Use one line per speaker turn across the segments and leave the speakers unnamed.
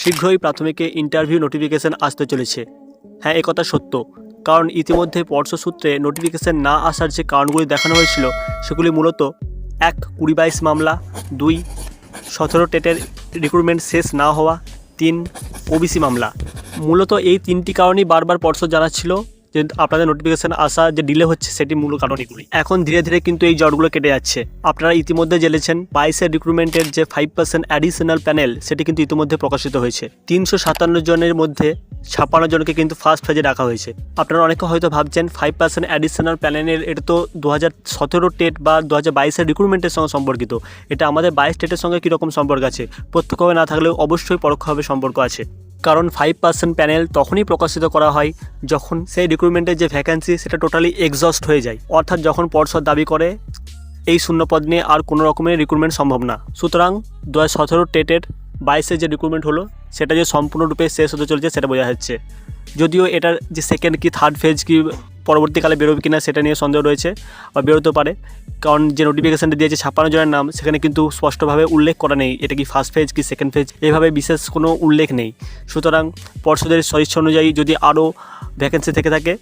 শীঘ্রই প্রাথমিকে interview notification আসতে চলেছে। হ্যাঁ একথা সত্য। কারণ ইতিমধ্যে পর্ষ সূত্রে নোটিফিকেশন না আসার যে কারণগুলি দেখানো হয়েছিল, সেগুলি মূলত এক, কুড়ি বাইশ মামলা, দুই, সতেরো টেটের রিক্রুটমেন্ট শেষ না হওয়া, তিন, ওবিসি মামলা। মূলত এই তিনটি কারণেই বারবার পর্ষদ জানাচ্ছিল যে আপনাদের নোটিফিকেশন আসা যে ডিলে হচ্ছে সেটি মূল কারণ এগুলি এখন ধীরে ধীরে কিন্তু এই জটগুলো কেটে যাচ্ছে। আপনারা ইতিমধ্যে জেনেছেন বাইশের রিক্রুটমেন্টের যে ফাইভ পার্সেন্ট অ্যাডিশনাল প্যানেল সেটি কিন্তু ইতিমধ্যে প্রকাশিত হয়েছে। তিনশো সাতান্ন জনের মধ্যে ছাপ্পান্ন জনকে কিন্তু ফার্স্ট ফেজে রাখা হয়েছে। আপনারা অনেকে হয়তো ভাবছেন ফাইভ পার্সেন্ট অ্যাডিশনাল প্যানেলের এটা তো দু হাজার সতেরো টেট বা দু হাজার বাইশের রিক্রুটমেন্টের সঙ্গে সম্পর্কিত। এটা আমাদের বাইশ টেটের সঙ্গে কীরকম সম্পর্ক আছে? প্রত্যক্ষভাবে না থাকলেও অবশ্যই পরোক্ষভাবে সম্পর্ক আছে। কারণ ফাইভ পার্সেন্ট প্যানেল তখনই প্রকাশিত করা হয় যখন সেই রিক্রুটমেন্টের যে ভ্যাকেন্সি সেটা টোটালি এক্সস্ট হয়ে যায়। অর্থাৎ যখন পর্ষদ দাবি করে, এই শূন্যপদ নিয়ে আর কোনো রকমের রিক্রুটমেন্ট সম্ভব না। সুতরাং দু হাজার সতেরো টেটের বাইশে যে রিক্রুটমেন্ট হলো, সেটা যে সম্পূর্ণরূপে শেষ হতে চলেছে, সেটা বোঝা যাচ্ছে। যদিও এটার যে সেকেন্ড কি থার্ড ফেজ কি পরবর্তীকালে বেরোবে কিনা সেটা নিয়ে সন্দেহ রয়েছে বা বেরোতে পারে। কারণ যে নোটিফিকেশানটা দিয়েছে ছাপ্পান্ন জনের নাম, সেখানে কিন্তু স্পষ্টভাবে উল্লেখ করা নেই। এটা কি ফার্স্ট ফেজ কি সেকেন্ড ফেজ এভাবে বিশেষ কোনো উল্লেখ নেই। সুতরাং পর্ষদের সদিচ্ছা অনুযায়ী যদি আরও ভ্যাকেন্সি থেকে থাকে,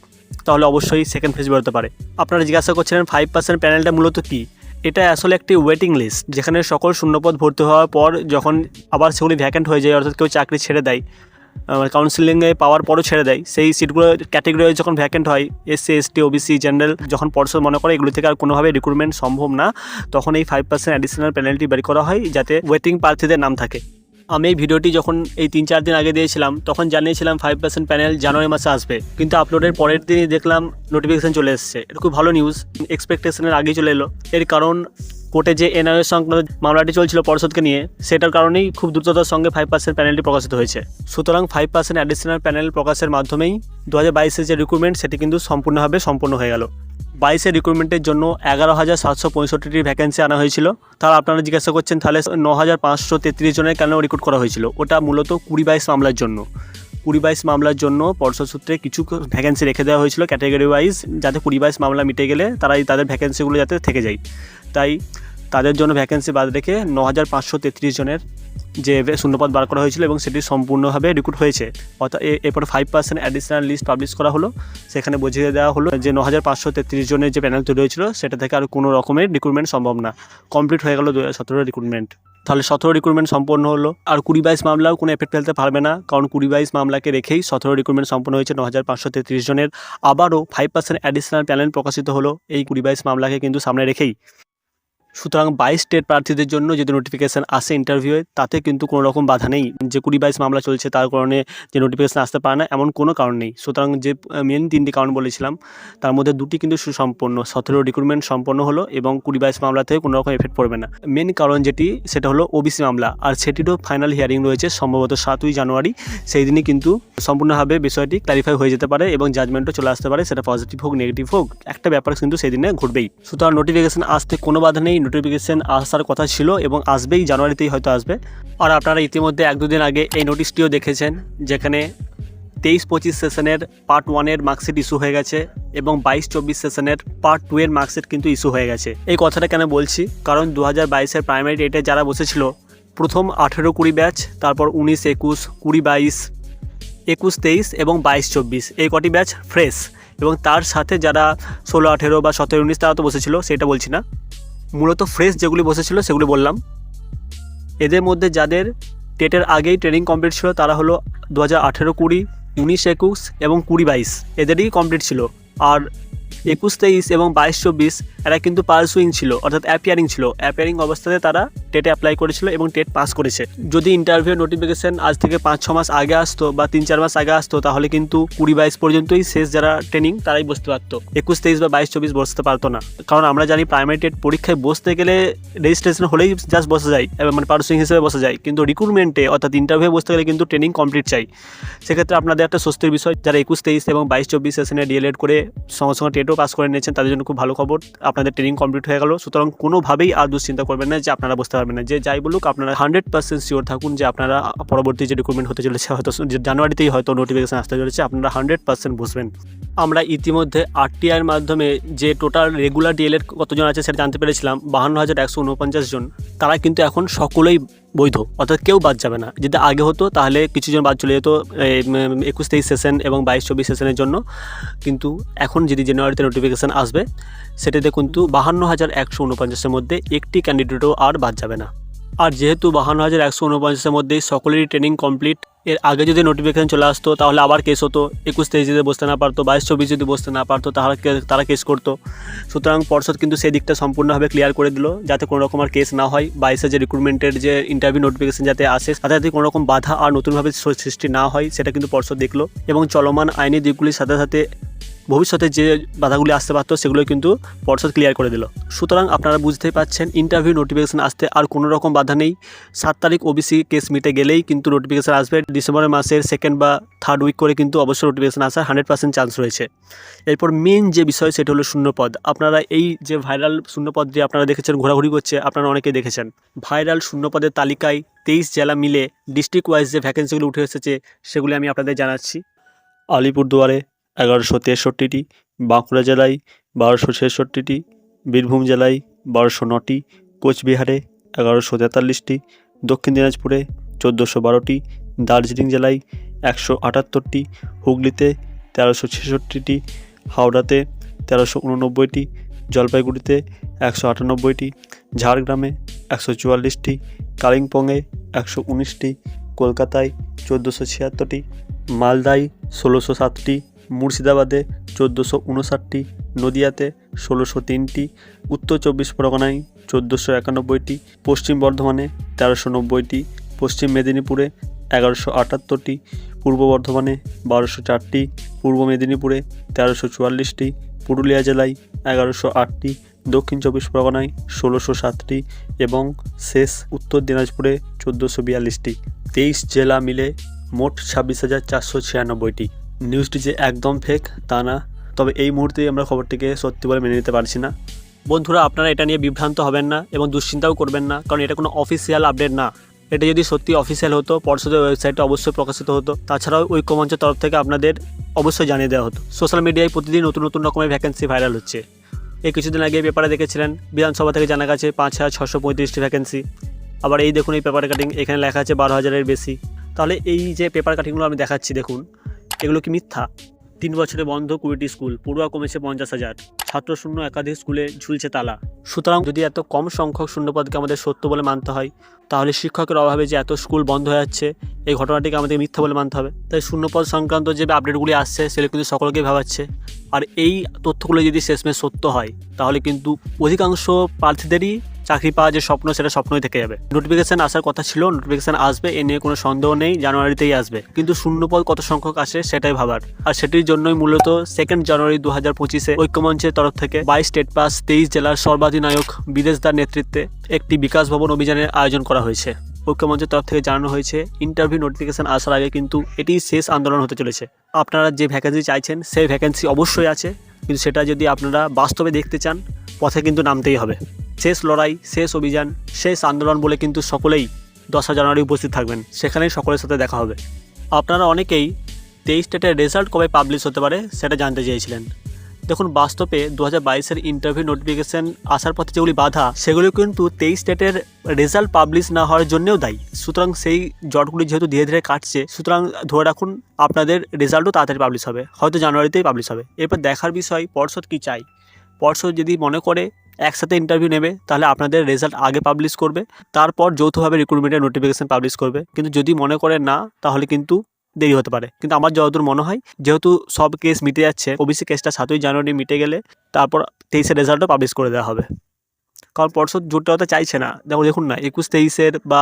তাহলে অবশ্যই সেকেন্ড ফেজ বেরোতে পারে। আপনারা জিজ্ঞাসা করছিলেন ফাইভ পার্সেন্ট প্যানেলটা মূলত কী? এটা আসলে একটি ওয়েটিং লিস্ট যেখানে সকল শূন্যপদ ভর্তি হওয়ার পর যখন আবার সেগুলি ভ্যাকেন্ট হয়ে যায়, অর্থাৎ কেউ চাকরি ছেড়ে দেয় কাউন্সিলিংয়ে পাওয়ার পরও ছেড়ে দেয়। সেই সিটগুলো ক্যাটেগরি যখন ভ্যাকেন্ট হয় এসসি এসটি ওবিসি জেনারেল যখন পর্ষদ মনে করে এগুলো থেকে আর কোনোভাবে রিক্রুটমেন্ট সম্ভব না, তখন এই ফাইভ পার্সেন্ট অ্যাডিশনাল পেনাল্টি বের করা হয় যাতে ওয়েটিং প্রার্থীদের নাম থাকে। আমি এই ভিডিওটি যখন এই তিন চার দিন আগে দিয়েছিলাম, তখন জানিয়েছিলাম ফাইভ পার্সেন্ট প্যানেল জানুয়ারি মাসে আসবে। কিন্তু আপলোডের পরের দিনই দেখলাম নোটিফিকেশান চলে এসেছে। এটা খুব ভালো নিউজ এক্সপেকটেশনের আগেই চলে এলো। এর কারণ কোর্টে যে এনআইএ সংক্রান্ত মামলাটি চলছিল পর্ষদকে নিয়ে, সেটার কারণেই খুব দ্রুততার সঙ্গে ফাইভ পার্সেন্ট প্যানেলটি প্রকাশিত হয়েছে। সুতরাং ফাইভ পার্সেন্ট অ্যাডিশনাল প্যানেল প্রকাশের মাধ্যমেই দু হাজার বাইশের যে রিক্রুটমেন্ট সেটি কিন্তু সম্পূর্ণভাবে সম্পূর্ণ হয়ে গেল। বাইশের রিক্রুটমেন্টের জন্য এগারো হাজার সাতশো পঁয়ষট্টিটি ভ্যাকেন্সি আনা হয়েছিল। তার আপনারা জিজ্ঞাসা করছেন, তাহলে ন হাজার পাঁচশো তেত্রিশ জনের কেন রিক্রুট করা হয়েছিল? ওটা মূলত কুড়ি বাইশ মামলার জন্য। কুড়ি বাইশ মামলার জন্য পর্ষদ সূত্রে কিছু ভ্যাকেন্সি রেখে দেওয়া হয়েছিল ক্যাটাগরি ওয়াইজ যাতে কুড়ি বাইশ মামলা মিটে গেলে তারাই তাদের ভ্যাকেন্সিগুলো যাতে থেকে যায়। তাই তাদের জন্য ভ্যাকেন্সি বাদ রেখে ন হাজার পাঁচশো তেত্রিশ জনের যে শূন্যপদ বার করা হয়েছিল এবং সেটি সম্পূর্ণভাবে রিক্রুট হয়েছে। অর্থাৎ এরপর five percent additional list publish করা হলো। সেখানে বুঝিয়ে দেওয়া হলো যে ন হাজার পাঁচশো তেত্রিশ জনের যে প্যানেল তৈরি হয়েছিল, সেটা থেকে আর কোনো রকমের রিক্রুটমেন্ট সম্ভব না। কমপ্লিট হয়ে গেল দু হাজার সতেরো রিক্রুটমেন্ট তাহলে সতেরো রিক্রুটমেন্ট সম্পন্ন হলো। আর কুড়ি বাইশ মামলাও কোনো এফেক্ট ফেলতে পারবে না, কারণ কুড়ি বাইশ মামলাকে রেখেই সতেরো রিক্রুটমেন্ট সম্পন্ন হয়েছে ন হাজার পাঁচশো তেত্রিশ জনের। আবারও ফাইভ পার্সেন্ট অ্যাডিশনাল প্যানেল প্রকাশিত হলো, এই কুড়ি বাইশ মামলাকে কিন্তু সামনে রেখেই। সুতরাং বাইশ স্টেট প্রার্থীদের জন্য যদি নোটিফিকেশান আসে ইন্টারভিউয়ে তাতে কিন্তু কোনো রকম বাধা নেই। যে কুড়ি বাইশ মামলা চলছে, তার কারণে যে নোটিফিকেশান আসতে পারে না, এমন কোনো কারণ নেই। সুতরাং যে মেন তিনটি কারণ বলেছিলাম, তার মধ্যে দুটি কিন্তু সুসম্পন্ন। সতেরো রিক্রুটমেন্ট সম্পন্ন হলো এবং কুড়ি বাইশ মামলা থেকে কোনো রকম এফেক্ট পড়বে না। মেন কারণ যেটি, সেটা হলো ওবিসি মামলা। আর সেটিরও ফাইনাল হিয়ারিং রয়েছে সম্ভবত সাতই জানুয়ারি। সেই দিনই কিন্তু সম্পূর্ণভাবে বিষয়টি ক্লারিফাই হয়ে যেতে পারে এবং জাজমেন্টও চলে আসতে পারে। সেটা পজিটিভ হোক নেগেটিভ হোক, একটা ব্যাপার কিন্তু সেদিনে ঘটবেই। সুতরাং নোটিফিকেশান আসতে কোনো বাধা নেই। নোটিফিকেশান আসার কথা ছিল এবং আসবেই, জানুয়ারিতেই হয়তো আসবে। আর আপনারা ইতিমধ্যে এক দুদিন আগে এই নোটিশটিও দেখেছেন, যেখানে তেইশ পঁচিশ সেশনের পার্ট ওয়ানের মার্কশিট ইস্যু হয়ে গেছে এবং বাইশ চব্বিশ সেশনের পার্ট টু এর মার্কশিট কিন্তু ইস্যু হয়ে গেছে। এই কথাটা কেন বলছি? কারণ দু হাজার বাইশের প্রাইমারি ডেটে যারা বসেছিল, প্রথম আঠেরো কুড়ি ব্যাচ তারপর উনিশ, একুশ, কুড়ি, বাইশ, একুশ, তেইশ এবং বাইশ, চব্বিশ। এই কটি ব্যাচ ফ্রেশ এবং তার সাথে যারা ষোলো, আঠেরো বা সতেরো, উনিশ তারা তো বসেছিল, সেটা বলছি না। মূলত ফ্রেশ যেগুলি বসেছিল সেগুলি বললাম। এদের মধ্যে যাদের টেটের আগেই ট্রেনিং কমপ্লিট ছিল তারা হলো দু হাজার আঠেরো কুড়ি, উনিশ একুশ এবং কুড়ি বাইশ। এদেরই কমপ্লিট ছিল। আর একুশ, তেইশ এবং বাইশ, চব্বিশ, এরা কিন্তু পার্সুইং ছিল, অর্থাৎ অ্যাপিয়ারিং ছিল। অ্যাপিয়ারিং অবস্থাতে তারা টেটে অ্যাপ্লাই করেছিল এবং টেট পাস করেছে। যদি ইন্টারভিউ নোটিফিকেশন আজ থেকে পাঁচ, ছ মাস আগে আসতো বা তিন, চার মাস আগে আসতো, তাহলে কিন্তু কুড়ি, বাইশ পর্যন্তই শেষ যারা ট্রেনিং তারাই বসতে পারতো। একুশ, তেইশ বা বাইশ, চব্বিশ বসতে পারতো না। কারণ আমরা জানি প্রাইমারি টেট পরীক্ষায় বসতে গেলে রেজিস্ট্রেশন হলেই জাস্ট বসে যায়, এবার মানে পার্সুইং হিসেবে বসে যায়। কিন্তু রিক্রুটমেন্টে অর্থাৎ ইন্টারভিউ বসতে গেলে কিন্তু ট্রেনিং কমপ্লিট চাই। সেক্ষেত্রে আপনাদের একটা স্বস্তির বিষয়, যারা একুশ, তেইশ এবং বাইশ, চব্বিশ সেশনে ডিএলএড করে সঙ্গে সঙ্গে টেটও পাস করে নিয়েছেন, তাদের জন্য খুব ভালো খবর। আপনাদের ট্রেনিং কমপ্লিট হয়ে গেল। সুতরাং কোনোভাবেই আর দুশ্চিন্তা করবেন না যে আপনারা বুঝতে পারবেন না। যে যাই বলুক, আপনারা হান্ড্রেড পার্সেন্ট শিওর থাকুন যে আপনারা পরবর্তী যে রিক্রুটমেন্ট হতে চলেছে, হয়তো জানুয়ারিতেই হয়তো নোটিফিকেশন আসতে চলেছে, আপনারা হান্ড্রেড পার্সেন্ট বুঝবেন। আমরা ইতিমধ্যে আরটিআইয়ের মাধ্যমে যে টোটাল রেগুলার ডিএলএড কতজন আছে সেটা জানতে পেরেছিলাম, বাহান্ন হাজার একশো উনপঞ্চাশ জন। তারা কিন্তু এখন সকলেই বৈধ, অর্থাৎ কেউ বাদ যাবে না। যদি আগে হতো, তাহলে কিছুজন বাদ চলে যেত একুশ তেইশ সেশন এবং বাইশ চব্বিশ সেশনের জন্য। কিন্তু এখন যদি জানুয়ারিতে নোটিফিকেশান আসবে, সেটাতে কিন্তু বাহান্ন হাজার একশো উনপঞ্চাশের মধ্যে একটি ক্যান্ডিডেটও আর বাদ যাবে না। আর যেহেতু বাহান্ন হাজার একশো উনপঞ্চাশের মধ্যে সকলেরই ট্রেনিং কমপ্লিট এর আগে যদি নোটিফিকেশান চলে আসতো, তাহলে আবার কেস হতো। একুশ তেইশ যদি বসতে না পারতো, বাইশ চব্বিশ যদি বসতে না পারতো, তাহলে তারা কেস করতো। সুতরাং পর্ষদ কিন্তু সেই দিকটা সম্পূর্ণভাবে ক্লিয়ার করে দিল, যাতে কোনো রকম আর কেস না হয়। বাইশে যে রিক্রুটমেন্টের যে ইন্টারভিউ নোটিফিকেশান যাতে আসে, তাতে যাতে কোনো রকম বাধা আর নতুনভাবে সৃষ্টি না হয়, সেটা কিন্তু পর্ষদ দেখল। এবং চলমান আইনি দিকগুলির সাথে সাথে ভবিষ্যতে যে বাধাগুলি আসতে পারতো, সেগুলো কিন্তু পর্ষদ ক্লিয়ার করে দিল। সুতরাং আপনারা বুঝতেই পাচ্ছেন ইন্টারভিউ নোটিফিকেশান আসতে আর কোনো রকম বাধা নেই। সাত তারিখ ওবিসি কেস মিটে গেলেই কিন্তু নোটিফিকেশান আসবে। ডিসেম্বরের মাসের সেকেন্ড বা থার্ড উইক করে কিন্তু অবশ্যই নোটিফিকেশন আসার হান্ড্রেড পার্সেন্ট চান্স রয়েছে। এরপর মেন যে বিষয়, সেটা হলো শূন্যপদ। আপনারা এই যে ভাইরাল শূন্যপদ যে আপনারা দেখেছেন, ঘোরাঘুরি করছে, আপনারা অনেকে দেখেছেন। ভাইরাল শূন্যপদের তালিকায় তেইশ জেলা মিলে ডিস্ট্রিক্ট ওয়াইজ যে ভ্যাকেন্সিগুলো উঠে এসেছে, সেগুলি আমি আপনাদের জানাচ্ছি। আলিপুরদুয়ারে এগারোশো তেষট্টিটি, বাঁকুড়া জেলায় বারোশো ছেষট্টিটি, বীরভূম জেলায় বারোশো নটি, কোচবিহারে এগারোশো তেতাল্লিশটি, দক্ষিণ দিনাজপুরে চোদ্দোশো বারোটি, দার্জিলিং জেলায় একশো আটাত্তরটি, হুগলিতে তেরোশো ছেষট্টিটি, হাওড়াতে তেরোশো উননব্বইটি, জলপাইগুড়িতে একশো আটানব্বইটি, ঝাড়গ্রামে একশো চুয়াল্লিশটি, কালিম্পংয়ে একশো উনিশটি, কলকাতায় চোদ্দোশো ছিয়াত্তরটি, মালদায় ষোলোশো সাতটি মুর্শিদাবাদে চোদ্দোশো উনষাটটি, নদিয়াতে ষোলোশো তিনটি, উত্তর চব্বিশ পরগনায় চোদ্দোশো একানব্বইটি, পশ্চিম বর্ধমানে তেরোশো নব্বইটি, পশ্চিম মেদিনীপুরে এগারোশো আটাত্তরটি, পূর্ব বর্ধমানে বারোশো চারটি, পূর্ব মেদিনীপুরে তেরোশো চুয়াল্লিশটি, পুরুলিয়া জেলায় এগারোশো আটটি, দক্ষিণ চব্বিশ পরগনায় ষোলোশো সাতটি এবং শেষ উত্তর দিনাজপুরে চোদ্দোশো বিয়াল্লিশটি। তেইশ জেলা মিলে মোট ছাব্বিশ হাজার চারশো ছিয়ানব্বইটি। নিউজটি যে একদম ফেক তা না। তবে এই মুহূর্তে আমরা খবরটিকে সত্যি বলে মেনে নিতে পারছি না। বন্ধুরা, আপনারা এটা নিয়ে বিভ্রান্ত হবেন না এবং দুশ্চিন্তাও করবেন না, কারণ এটা কোনো অফিসিয়াল আপডেট না। এটা যদি সত্যি অফিসিয়াল হতো, পর্ষদের ওয়েবসাইটে অবশ্যই প্রকাশিত হতো। তাছাড়াও ঐক্যমঞ্চের তরফ থেকে আপনাদের অবশ্যই জানিয়ে দেওয়া হতো। সোশ্যাল মিডিয়ায় প্রতিদিন নতুন নতুন রকমের ভ্যাকেন্সি ভাইরাল হচ্ছে। এই কিছুদিন আগে পেপারে দেখেছিলেন, বিধানসভা থেকে জানা গেছে পাঁচ হাজার ছশো পঁয়ত্রিশটি ভ্যাকেন্সি আবার এই দেখুন, এই পেপার কাটিং এখানে লেখা আছে বারো হাজারের বেশি। তাহলে এই যে পেপার কাটিংগুলো আমি দেখাচ্ছি, দেখুন। এগুলো কি মিথ্যা? তিন বছরে বন্ধ কুড়িটি স্কুল, পড়ুয়া কমেছে পঞ্চাশ হাজার। ছাত্র শূন্য একাধিক স্কুলে ঝুলছে তালা। সুতরাং যদি এত কম সংখ্যক শূন্যপদকে আমাদের সত্য বলে মানতে হয়, তাহলে শিক্ষকের অভাবে যে এত স্কুল বন্ধ হয়ে যাচ্ছে, এই ঘটনাটিকে আমাদের মিথ্যা বলে মানতে হবে। তাই শূন্যপদ সংক্রান্ত যে আপডেটগুলি আসছে, সেগুলো কিন্তু সকলকেই ভাবাচ্ছে। আর এই তথ্যগুলো যদি শেষমেশ সত্য হয়, তাহলে কিন্তু অধিকাংশ প্রার্থীদেরই চাকরি পাওয়ার যে স্বপ্ন, সেটা স্বপ্নই থেকে যাবে। নোটিফিকেশান আসার কথা ছিল নোটিফিকেশান আসবে, এ নিয়ে কোনো সন্দেহ নেই, জানুয়ারিতেই আসবে। কিন্তু শূন্যপদ কত সংখ্যক আসে, সেটাই ভাবার। আর সেটির জন্যই মূলত সেকেন্ড জানুয়ারি দু হাজার পঁচিশে ঐক্যমঞ্চের তরফ থেকে বাইশ স্টেট পাস তেইশ জেলার সর্বাধিনায়ক বিদেশদার নেতৃত্বে একটি বিকাশ ভবন অভিযানের আয়োজন করা হয়েছে। ঐক্যমঞ্চের তরফ থেকে জানানো হয়েছে ইন্টারভিউ নোটিফিকেশন আসার আগে কিন্তু এটি শেষ আন্দোলন হতে চলেছে। আপনারা যে ভ্যাকেন্সি চাইছেন, সেই ভ্যাকেন্সি অবশ্যই আছে। কিন্তু সেটা যদি আপনারা বাস্তবে দেখতে চান, পথে কিন্তু নামতেই হবে। শেষ লড়াই, শেষ অভিযান, শেষ আন্দোলন বলে কিন্তু সকলেই দশা জানুয়ারি উপস্থিত থাকবেন। সেখানেই সকলের সাথে দেখা হবে। আপনারা অনেকেই তেইশ স্টেটের রেজাল্ট কবে পাবলিশ হতে পারে সেটা জানতে চেয়েছিলেন। দেখুন, বাস্তবে দু হাজার বাইশের ইন্টারভিউ নোটিফিকেশন আসার পথে যেগুলি বাধা সেগুলি কিন্তু তেইশ স্টেটের রেজাল্ট পাবলিশ না হওয়ার জন্যেও দায়ী। সুতরাং সেই জটগুলি যেহেতু ধীরে ধীরে কাটছে, সুতরাং ধরে রাখুন, আপনাদের রেজাল্টও তাড়াতাড়ি পাবলিশ হবে। হয়তো জানুয়ারিতেই পাবলিশ হবে। এরপর দেখার বিষয়, পর্ষদ কী চাই পর্ষদ যদি মনে করে একসাথে ইন্টারভিউ নেবে, তাহলে আপনাদের রেজাল্ট আগে পাবলিশ করবে, তারপর যৌথভাবে রিক্রুটমেন্টের নোটিফিকেশান পাবলিশ করবে। কিন্তু যদি মনে করেন না, তাহলে কিন্তু দেরি হতে পারে। কিন্তু আমার যতদূর মনে হয়, যেহেতু সব কেস মিটে যাচ্ছে ওবিসি কেসটা সাতই জানুয়ারি মিটে গেলে, তারপর তেইশে রেজাল্টও পাবলিশ করে দেওয়া হবে। কারণ পর্ষদ জোরটা হতে চাইছে না। দেখো দেখুন না, একুশ তেইশের বা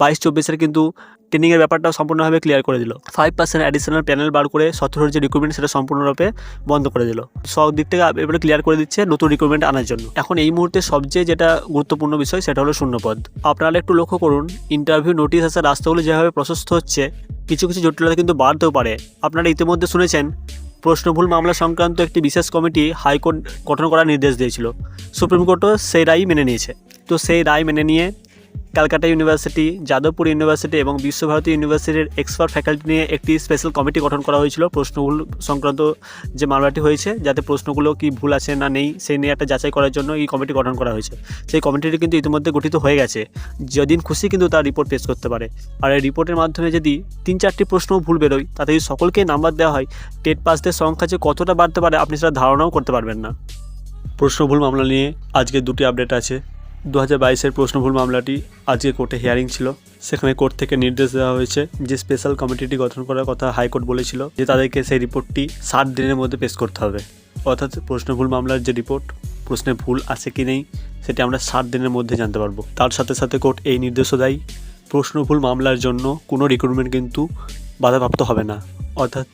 বাইশ চব্বিশের কিন্তু ট্রেনিংয়ের ব্যাপারটা সম্পূর্ণভাবে ক্লিয়ার করে দিল। ফাইভ পার্সেন্ট অ্যাডিশনাল প্যানেল বার করে সতেরোর যে রিক্রুটমেন্ট সেটা সম্পূর্ণরূপে বন্ধ করে দিল। সব দিক থেকে এবারে ক্লিয়ার করে দিচ্ছে নতুন রিক্রুটমেন্ট আনার জন্য। এখন এই মুহূর্তে সবচেয়ে যেটা গুরুত্বপূর্ণ বিষয় সেটা হলো শূন্যপদ। আপনারা একটু লক্ষ্য করুন ইন্টারভিউ নোটিশ আসার রাস্তাগুলো যেভাবে প্রশস্ত হচ্ছে, কিছু কিছু জটিলতা কিন্তু বাড়তেও পারে। আপনারা ইতিমধ্যে শুনেছেন প্রশ্নভুল মামলা সংক্রান্ত একটি বিশেষ কমিটি হাইকোর্ট গঠন করার নির্দেশ দিয়েছিল। সুপ্রিম কোর্টও সেই রায় মেনে নিয়েছে। তো সেই রায় মেনে নিয়ে ক্যালকাটা ইউনিভার্সিটি, যাদবপুর ইউনিভার্সিটি এবং বিশ্বভারতী ইউনিভার্সিটির এক্সপার্ট ফ্যাকাল্টি নিয়ে একটি স্পেশাল কমিটি গঠন করা হয়েছিল প্রশ্নগুলো সংক্রান্ত যে মামলাটি হয়েছে, যাতে প্রশ্নগুলো কি ভুল আছে না নেই, সেই নিয়ে একটা যাচাই করার জন্য এই কমিটি গঠন করা হয়েছে। সেই কমিটিটি কিন্তু ইতিমধ্যে গঠিত হয়ে গেছে। যেদিন খুশি কিন্তু তার রিপোর্ট পেশ করতে পারে। আর এই রিপোর্টের মাধ্যমে যদি তিন চারটি প্রশ্ন ভুল বেরোয়, তাতে যদি সকলকে নাম্বার দেওয়া হয়, টেট পাসদের সংখ্যা যে কতটা বাড়তে পারে, আপনি সেটা ধারণাও করতে পারবেন না। প্রশ্ন ভুল মামলা নিয়ে আজকে দুটি আপডেট আছে। দু হাজার বাইশের প্রশ্নভুল মামলাটি আজকে কোর্টে হিয়ারিং ছিল। সেখানে কোর্ট থেকে নির্দেশ দেওয়া হয়েছে যে স্পেশাল কমিটিটি গঠন করার কথা হাইকোর্ট বলেছিল যে তাদেরকে সেই রিপোর্টটি ষাট দিনের মধ্যে পেশ করতে হবে। অর্থাৎ প্রশ্নভুল মামলার যে রিপোর্ট প্রশ্নে ভুল আছে কি নেই, সেটি আমরা ষাট দিনের মধ্যে জানতে পারব। তার সাথে সাথে কোর্ট এই নির্দেশও দেয়, প্রশ্নভুল মামলার জন্য কোনো রিক্রুটমেন্ট কিন্তু বাধাপ্রাপ্ত হবে না। অর্থাৎ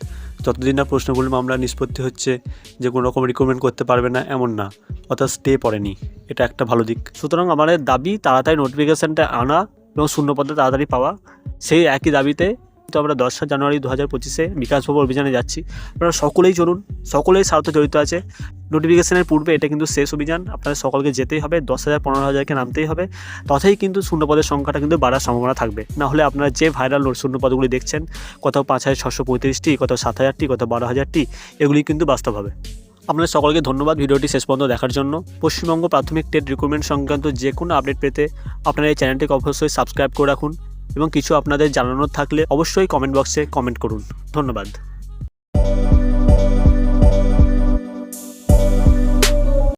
যতদিন না প্রশ্নগুলো মামলা নিষ্পত্তি হচ্ছে যে কোনো রকম রিকমেন্ড করতে পারবে না, এমন না। অর্থাৎ স্টে পড়েনি। এটা একটা ভালো দিক। সুতরাং আমাদের দাবি, তাড়াতাড়ি নোটিফিকেশানটা আনা এবং শূন্যপদে তাড়াতাড়ি পাওয়া। সেই একই দাবিতে তো আমরা দশরা জানুয়ারি দু হাজার পঁচিশে বিকাশ ভবন অভিযানে যাচ্ছি। আপনারা সকলেই চলুন সকলেই স্বার্থ জড়িত আছে। নোটিফিকেশনের পূর্বে এটা কিন্তু শেষ অভিযান, আপনাদের সকলকে যেতেই হবে, দশ হাজার, পনেরো হাজারকে নামতেই হবে। তথাই কিন্তু শূন্যপদের সংখ্যাটা কিন্তু বাড়ার সম্ভাবনা থাকবে। না হলে আপনারা যে ভাইরাল শূন্যপদগুলি দেখছেন, কোথাও পাঁচ হাজার ছশো পঁয়ত্রিশটি, কোথাও সাত হাজারটি, কোথাও বারো হাজারটি, এগুলি কিন্তু বাস্তব হবে। আপনাদের সকলকে ধন্যবাদ ভিডিওটি শেষ পর্যন্ত দেখার জন্য। পশ্চিমবঙ্গ প্রাথমিক টেট রিক্রুটমেন্ট সংক্রান্ত যে কোনো আপডেট পেতে আপনারা এই চ্যানেলটিকে অবশ্যই সাবস্ক্রাইব করে রাখুন। এবং কিছু আপনাদের জানানোর থাকলে অবশ্যই কমেন্ট বক্সে কমেন্ট করুন। ধন্যবাদ।